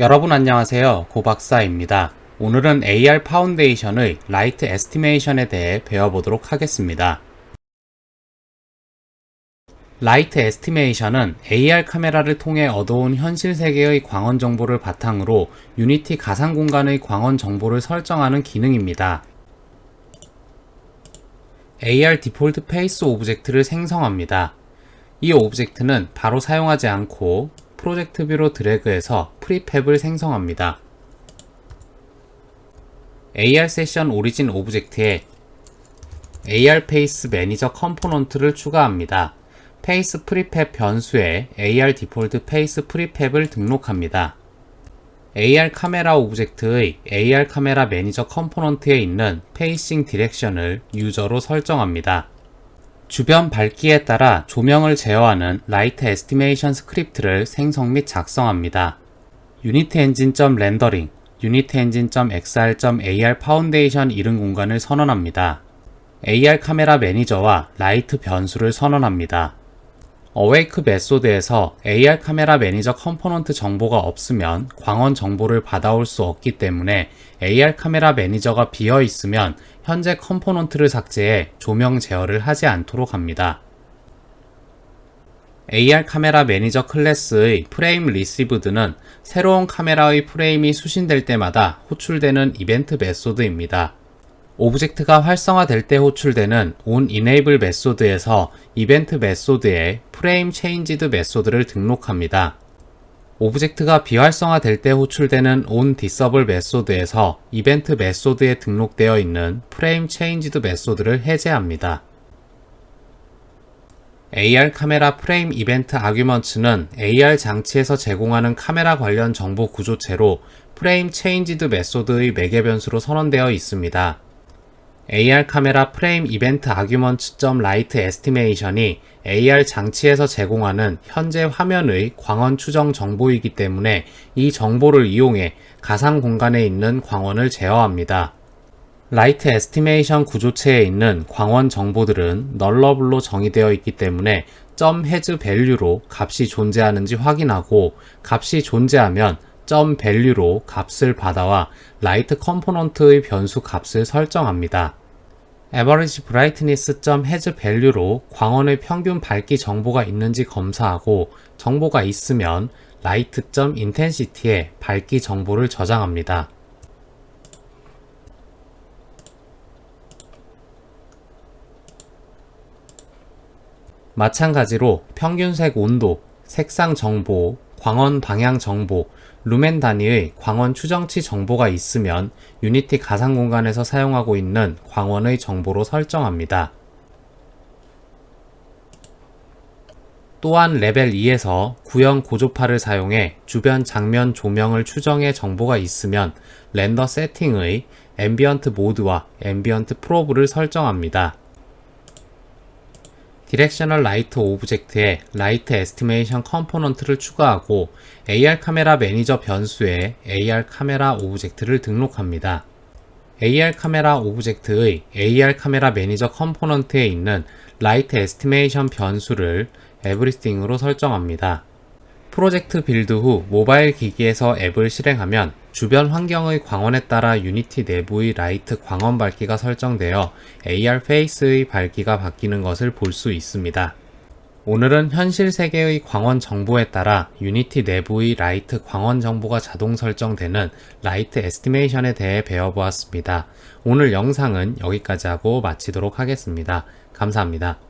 여러분 안녕하세요. 고박사입니다. 오늘은 AR 파운데이션의 라이트 에스티메이션에 대해 배워보도록 하겠습니다. 라이트 에스티메이션은 AR 카메라를 통해 얻어온 현실 세계의 광원 정보를 바탕으로 유니티 가상 공간의 광원 정보를 설정하는 기능입니다. AR 디폴트 페이스 오브젝트를 생성합니다. 이 오브젝트는 바로 사용하지 않고 프로젝트 뷰로 드래그해서 프리팹을 생성합니다. AR 세션 오리진 오브젝트에 AR 페이스 매니저 컴포넌트를 추가합니다. 페이스 프리팹 변수에 AR 디폴트 페이스 프리팹을 등록합니다. AR 카메라 오브젝트의 AR 카메라 매니저 컴포넌트에 있는 페이싱 디렉션을 유저로 설정합니다. 주변 밝기에 따라 조명을 제어하는 라이트 에스티메이션 스크립트를 생성 및 작성합니다. 유니티 엔진 렌더링, 유니티 엔진 xr.ar 파운데이션 이름 공간을 선언합니다. AR 카메라 매니저와 라이트 변수를 선언합니다. 어웨이크 메소드에서 AR 카메라 매니저 컴포넌트 정보가 없으면 광원 정보를 받아올 수 없기 때문에 AR 카메라 매니저가 비어 있으면 현재 컴포넌트를 삭제해 조명 제어를 하지 않도록 합니다. AR 카메라 매니저 클래스의 프레임 리시브드는 새로운 카메라의 프레임이 수신될 때마다 호출되는 이벤트 메소드입니다. 오브젝트가 활성화될 때 호출되는 on enable 메소드에서 이벤트 메소드에 체인지드 메소드를 등록합니다. 오브젝트가 비활성화될 때 호출되는 on disable 메소드에서 이벤트 메소드에 등록되어 있는 체인지드 메소드를 해제합니다. AR 카메라 프레임 이벤트 아규먼츠는 AR 장치에서 제공하는 카메라 관련 정보 구조체로 프레임 체인지드 메소드의 매개 변수로 선언되어 있습니다. AR 카메라 프레임 이벤트 아규먼츠.라이트 에스티메이션이 AR 장치에서 제공하는 현재 화면의 광원 추정 정보이기 때문에 이 정보를 이용해 가상 공간에 있는 광원을 제어합니다. 라이트 에스티메이션 구조체에 있는 광원 정보들은 널러블로 정의되어 있기 때문에 점 해즈 밸류로 값이 존재하는지 확인하고 값이 존재하면 점 밸류로 값을 받아와 라이트 컴포넌트의 변수 값을 설정합니다. average brightness has value로 광원의 평균 밝기 정보가 있는지 검사하고 정보가 있으면 light intensity에 밝기 정보를 저장합니다. 마찬가지로 평균색 온도, 색상 정보, 광원 방향 정보, 루멘 단위의 광원 추정치 정보가 있으면 유니티 가상 공간에서 사용하고 있는 광원의 정보로 설정합니다. 또한 레벨 2에서 구형 고조파를 사용해 주변 장면 조명을 추정해 정보가 있으면 렌더 세팅의 앰비언트 모드와 앰비언트 프로브를 설정합니다. 디렉셔널 라이트 오브젝트에 라이트 에스티메이션 컴포넌트를 추가하고 AR 카메라 매니저 변수에 AR 카메라 오브젝트를 등록합니다. AR 카메라 오브젝트의 AR 카메라 매니저 컴포넌트에 있는 라이트 에스티메이션 변수를 에브리띵으로 설정합니다. 프로젝트 빌드 후 모바일 기기에서 앱을 실행하면 주변 환경의 광원에 따라 유니티 내부의 라이트 광원 밝기가 설정되어 AR 페이스의 밝기가 바뀌는 것을 볼 수 있습니다. 오늘은 현실 세계의 광원 정보에 따라 유니티 내부의 라이트 광원 정보가 자동 설정되는 라이트 에스티메이션에 대해 배워보았습니다. 오늘 영상은 여기까지 하고 마치도록 하겠습니다. 감사합니다.